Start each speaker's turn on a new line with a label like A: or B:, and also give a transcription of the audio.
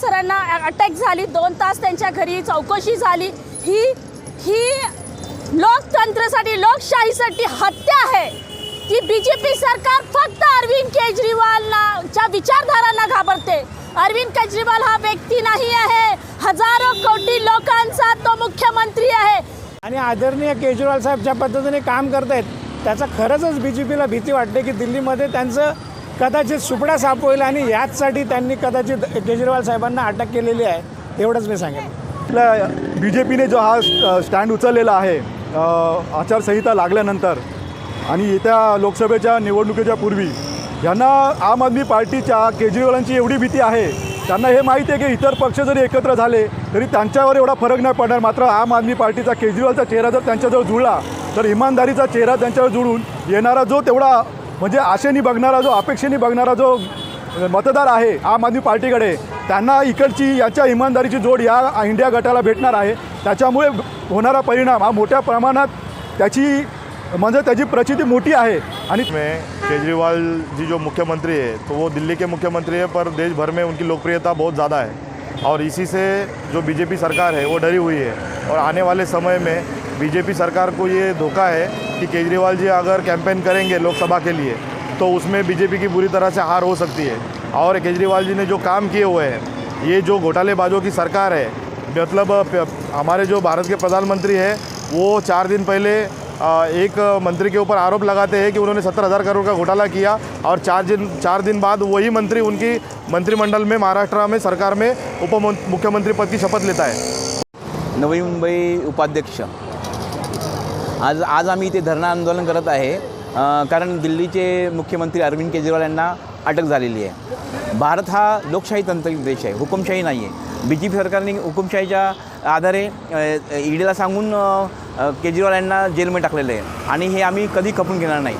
A: सरांना अटॅक झाली दोन तास त्यांच्या घरी चौकशी झाली. ही ही लोकतंत्रासाठी लोकशाहीसाठी हत्या आहे. की बी जे पी सरकार फक्त अरविंद केजरीवालला च्या विचारधारांना घाबरते. अरविंद केजरीवाल हा व्यक्ती नाही आहे. हजारो कोटी लोकांचा तो मुख्यमंत्री आहे.
B: आणि आदरणीय केजरीवाल साहेब ज्या पद्धतीने काम करतायत त्याचा खरंचच बी जे पीला भीती वाटते की दिल्लीमध्ये त्यांचं कदाचित सुपडा साफ होईल आणि याचसाठी त्यांनी कदाचित केजरीवाल साहेबांना अटक केलेली आहे एवढंच मी सांगेन.
C: आपल्या बी जे पीने जो हा स्टँड उचललेला आहे आचारसंहिता लागल्यानंतर आणि येत्या लोकसभेच्या निवडणुकीच्या पूर्वी यांना आम आदमी पार्टीच्या केजरीवालांची एवढी भीती आहे त्यांना हे माहीत आहे की इतर पक्ष जरी एकत्र झाले तरी त्यांच्यावर एवढा फरक नाही पडणार. मात्र आम आदमी पार्टीचा केजरीवालचा चेहरा जर त्यांच्याजवळ जुळला तर इमानदारीचा चेहरा त्यांच्यावर जुळून येणारा जो तेवढा म्हणजे आशेने बघणारा जो अपेक्षेने बघणारा जो मतदार आहे आम आदमी पार्टीकडे त्यांना इकडची याच्या इमानदारीची जोड या इंडिया गटाला भेटणार आहे. त्याच्यामुळे होणारा परिणाम हा मोठ्या प्रमाणात त्याची म्हणजे त्याची प्रचिती मोठी आहे. आणि
D: में केजरीवाल जी जो मुख्यमंत्री है तो वो दिल्ली के मुख्यमंत्री है पर देश भर में उनकी लोकप्रियता बहुत ज़्यादा है। और इसी से जो बीजेपी सरकार है, वो डरी हुई है। और आने वाले समय में बीजेपी सरकार को ये धोखा है कि केजरीवाल जी अगर कैंपेन करेंगे लोकसभा के लिए तो उसमें बीजेपी की बुरी तरह से हार हो सकती है। और केजरीवाल जी ने जो काम किए हुए हैं, ये जो घोटालेबाजों की सरकार है मतलब हमारे जो भारत के प्रधानमंत्री हैं, वो चार दिन पहले एक मंत्री के ऊपर आरोप लगाते हैं कि उन्होंने सत्तर हज़ार करोड़ का घोटाला किया और चार दिन चार दिन बाद वही मंत्री उनकी मंत्रिमंडल में महाराष्ट्र में सरकार में उप मुख्यमंत्री पद की शपथ लेता है।
E: नवी मुंबई उपाध्यक्ष। आज आज आम्ही इथे धरणं आंदोलन करत आहे कारण दिल्लीचे मुख्यमंत्री अरविंद केजरीवाल यांना अटक झालेली आहे. भारत हा लोकशाही तंत्रिक देश आहे हुकुमशाही नाही आहे बी जे पी सरकारने हुकुमशाहीच्या आधारे ईडीला सांगून केजरीवाल यांना जेलमध्ये टाकलेलं आहे. आणि हे आम्ही कधी खपून घेणार नाही.